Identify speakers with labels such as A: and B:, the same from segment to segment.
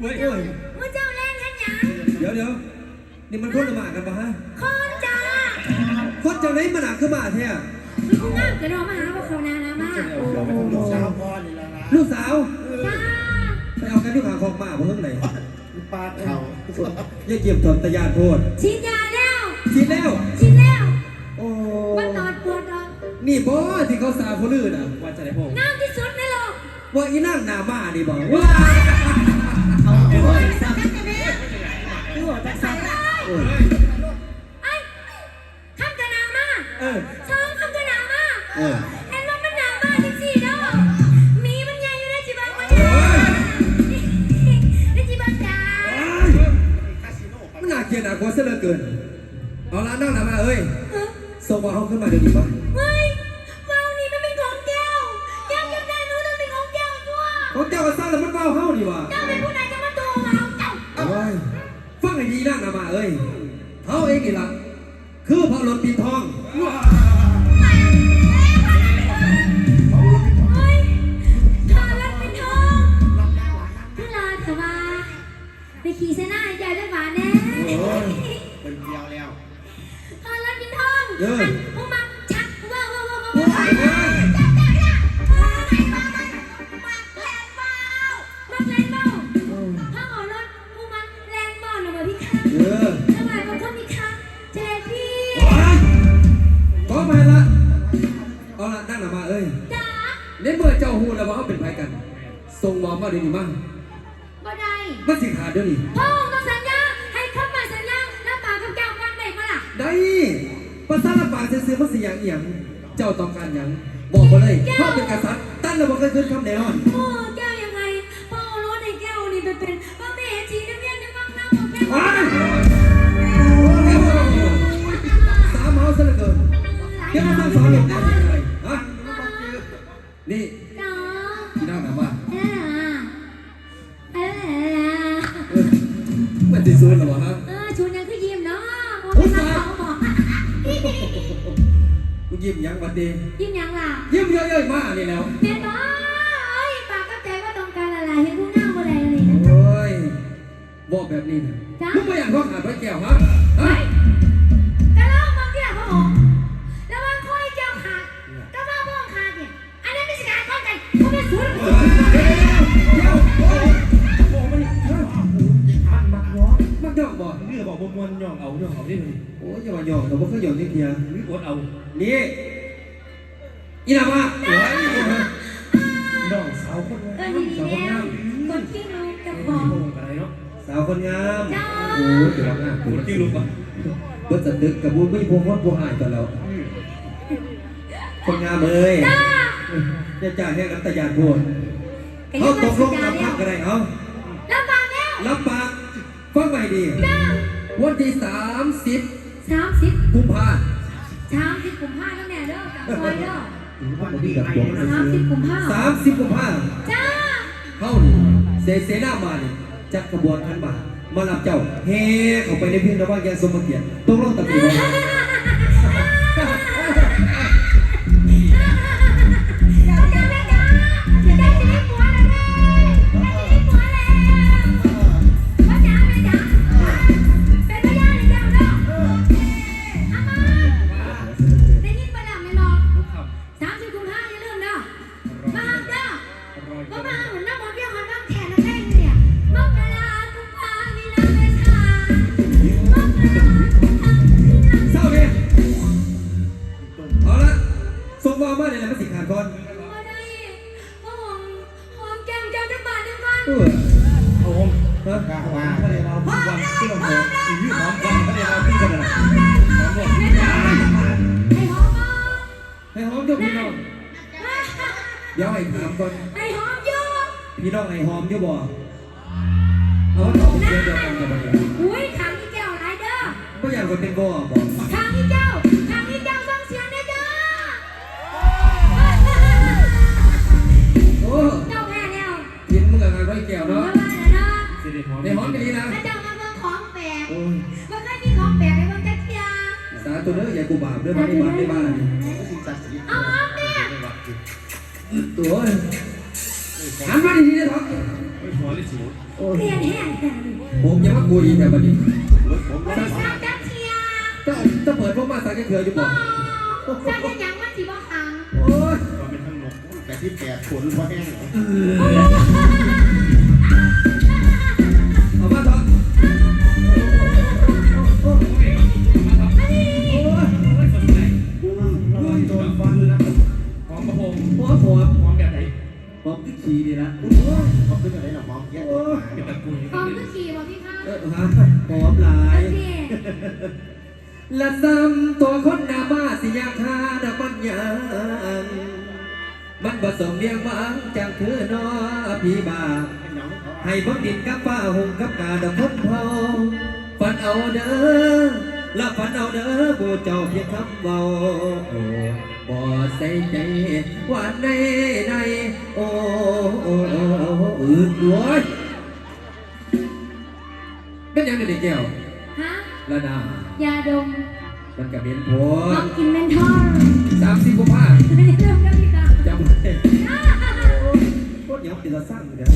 A: เว้ย
B: โอ้ย
C: มึงเจ้าเล่นกันหยัง
B: เดี๋ยวเดี๋ยวนี่มันคนละหมากันปะฮะ
C: คนจ้า
B: คนเจ้าไหนมันหนักขึ้นมาแท้
C: คือกูงามกระโดดมาหาพวกเขานานามา
B: โอ้โห
A: ลูกสาวพ่อนี่แล้วนะ
B: ลูกสาว
C: จ้า
B: ไปเอากันที่ขางของมาเพิ่งไหน
A: ปาดเข่า
B: อย่าเกี่ยมถอนตะยานโพด
C: ฉีดยาแล้ว
B: ชิดแล้ว
C: ฉีดแล้ว
B: โอ้
C: มันตอดปวดอะ
B: นี่บอที่เขาสาวคนอื่นอะว่าจะได้พง
C: งามที่สุดในโลก
B: ว่าอีนั่งหนามานี่บอกว่า
C: เนี่ย
B: โอ้ย
C: ไอ้ทำกันหนามา
B: เออ
C: สองทำกันหนามา
B: เออ
C: เห็นว่ามันหนามาจริงๆเด้อมีมันใหญ่อยู่ในจีบังมันใหญ่ในจีบังจ้า
B: มันน่าเกลียดหนักกว่าเสียเหลือเกินเอาละนั่งหนามาเอ้ย
C: เออ
B: ส่งมาห้องขึ้นมาเดี๋ยวนี้ปะ
C: เฮ้ยเมานี่มันเป็นของแก้วแก้วจำได้รู้ต้องเป็นของแก้วตัว
B: ของเจ้าก็สร้างแล้วมันเมาเฮานี่วะ
C: เจ้าเป็นผู้ใดจะ
B: ให้ดีนั่งหนามาเอ้ยเขาเองนี่ล่ะคือพอ
C: ห
A: ล
C: ดปีนทอง ส่
B: งหมอมาเดี๋ยวนี้มา
C: บ่ได้
B: มาสิขาดเดี๋ยวนี้
C: พ่อต้องสัญญาให้คำมั่นสัญญาหน้าปากกับแก้วกันได้ปะล่ะ
B: ได้ภาษาละปากซื้อๆภาษีอย่างเอียงเจ้าต้องการอย่างบอกมาเลยพ่อเป็นกษัตริย์ตั้นแล้วบอกเคยขึ้นคำแน่นอน
C: พ่อแก้วยังไงพ่อเอารถให้แก้วนี่ไปเป็นพระเมจีนักเรียนในวังน้ำของแก้ว
B: ว้ายสามเมาซะเหลือเกินเดี๋ยวมาตั้งสอนหลบได้ยังไงฮะนี่
C: จ๋า
B: พี่น้ มันจะซูนหรอวะฮะ
C: เออชูนยังคือยิ้มเนาะโอ้ยเขาบอก
B: กูยิ้มยังวันดี
C: ยิ้มยังล่ะ
B: ยิ้มเยอะๆมากนี่แล้ว
C: เมียน้อยปากกับใจว่าต้องการอะไรเห็นผู้งามอะไรเลยนะ
B: โอ้ยบอกแบบนี้นะ
C: จ๊ะ
B: มึงไม่อยากท้องขาดไว้แก้วฮะฮะ
C: กระ บอกว่าม
B: ว
A: นย่องเอาย่องเอาได้เลย
B: โอ้ยอย่ามาหยอกแต่ว่าเขาหยอกนิดเดียว
A: นี่อดเอา
B: นี่อีนามาโอ้ย
A: น้องสาวคน
C: เออดีๆแล้วคนที่รู้กับ
A: โอ้
C: ของ
A: โหอะไรเนาะ
B: สาวคนงาม
C: จ้า
B: โอ้ยเดี๋ยวงาม
A: กูที่รู้ป่ะ
B: เบิดสตึกกับบุญไม่พงว่าพวหายกันแล้วคนงามเลยจะจ่ายให้รัตยานพูด
C: ก็
B: เขา
C: ยัง
B: ต
C: ไม่
B: กล
C: สัญ
B: ง
C: ญา
B: กับ
C: แล้
B: พั
C: ว
B: กกันไรเอา
C: แล้วฟังแล้ว
B: รับปากฟังใหม่ดี วันที่สามสิบ
C: สามสิบ
B: กุมภา
C: สามสิบกุมภาพันธ์แล้วแม่เด้อกับคอยเด้อ
A: วันดีไอ้
C: สามสิบกุมภาพันธ์
B: สามสิบกุมภา
C: จ้า
B: เข้านี่เสเสนามานี่จัดขบวนขันหมากมารับเจ้าเฮเข้าไปในพิธีระหว่างแกสมเกียรติตกลงตะปี ส่งมามาเนี่ยแหละมาสิขาดก่อน
C: บ่ได้พ่อหอมหอมแก้มแก้มจักบาทหนึ่งก่อน
B: เออ
A: โอ้โห
B: ฮะ
A: กล้าว่าเขาเรียกเราพี่วันที่เราบอกอีวิหอมกันเขาเรียกเราพี่กันนะหอมหมด
C: แม่จ๋าให้หอมบ่
B: ให้หอมเจ้าพี่น้องเดี๋ยวให้ถามก่อน
C: ให้หอมอยู่
B: พี่น้องให้หอมเจ้าบ่เอาตอบเป็นเสียงเดียวกันกับมันเลย
C: อุ้ยทางนี้แก้วไรเด้อ
B: ก็อยากคนเป็นบ่บ ในหอมกันดีนะ
C: แล้วเจ้ามาเบิ่งของแปลก
B: โอ้ย
C: บ่เคยมีของแปลกให้เบิ่งจักเที่ย
B: สาธุเด้ออย่ากูบาปเด้อมาในบ้านในบ้านนี่
A: สิ่งศักดิ์สิทธิ์
C: เอาหอมเนี่ย
B: ตัวหันมาดีๆนะท็อป
A: ไม่พอหัวลิสูด
B: โอ้ย
C: เรียนแห้งแต่
B: ผมยังว่าคุยแต่บัดนี้
A: รถผม
C: ไม่ทราบจักเทีย
B: ถ้าถ้าเปิดพวกมาสักแค่เถื่ออยู่บ่
C: ทราบยังมันสิบ่คัง
B: โอ้ย
A: ก็เป็นทั้งหมด
D: แต่ที่แปดผลเพราะแห้ง
B: ละซ้ำตัวคนหน้าบ้าสิยากหาดอกมันยังมันผสมเรียงวังจังคือนอพี่บาให้บังดินกับฟ้าหงกับกาดอกพบเผาฝันเอาเด้อละฝันเอาเด้อบูเจ้าเพียงคำเบาโอ้บ่ใส่ใจหวานในในโอ้โอ้โอ้โอ้อืดโว้ยเป็นยังไงเด็กแก้ว
C: ฮะ
B: ระดายา
C: ดม
B: มันกับเบียนโพ
C: น้องกินเมนทอล
B: สามสิบกว่า
C: เรียนดมกันพี่คะ
B: จำไว้โคตรเหนียวติดละสั่งเดี๋ยว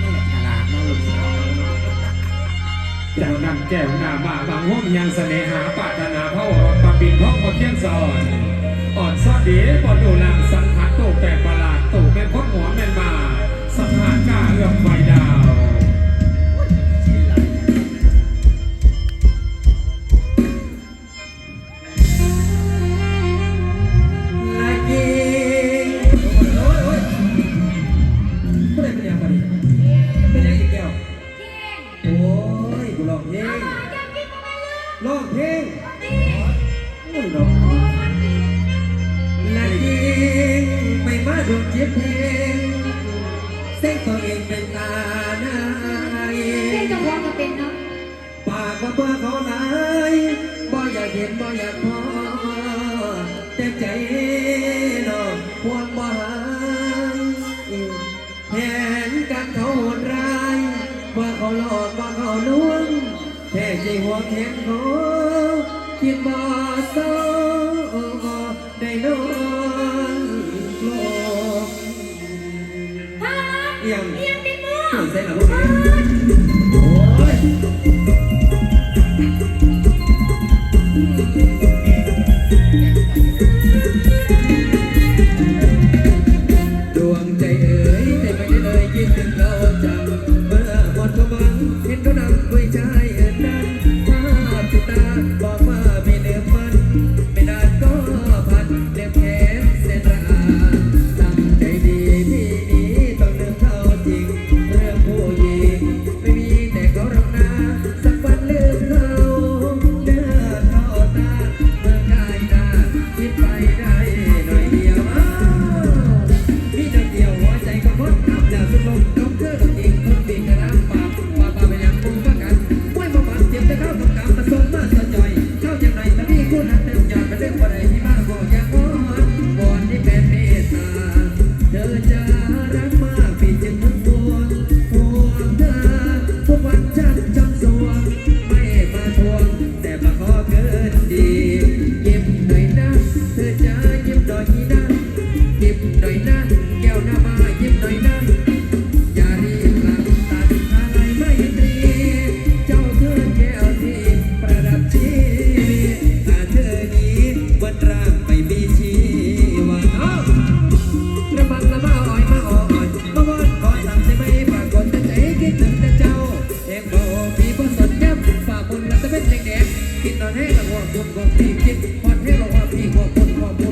D: ไม่แบบฉลาดน้องลูกสาว
A: จากนั้นแก้วหน้ามาบางห้องยังเสน่หาปรารถนาพระวรปปินท้องพอเที่ยงสอน โอ้
B: ยกูร้องเพล
C: เอา
B: ง
C: มาจังกินมาเลย
B: ร้องเพลง
C: ดี
B: โอ้ยร้อง
C: โอ้มันดี
B: ลายยิงไม่มาดูเจ็บเพลงเส้นตัวเองเป็นตาหน้า
C: เล่นกับพร้อมก็เป็นเนาะ
B: ปากว่าเบื่อเขาหลายบ่อยากเห็นบ่อยากพอแต่ใจน้องพวงบ่หายแหลอกว่าเขาลวงแท้จริงหัวแข็งเขาคิดบ่เศร้าได้นอนโลกเอียงเอียงดิมัวเส้นอลูก กินนอนให้ละหัวคุณก็พี่คิดพอดให้บอกว่าพี่หัวคุณหัวคุณหัวพี่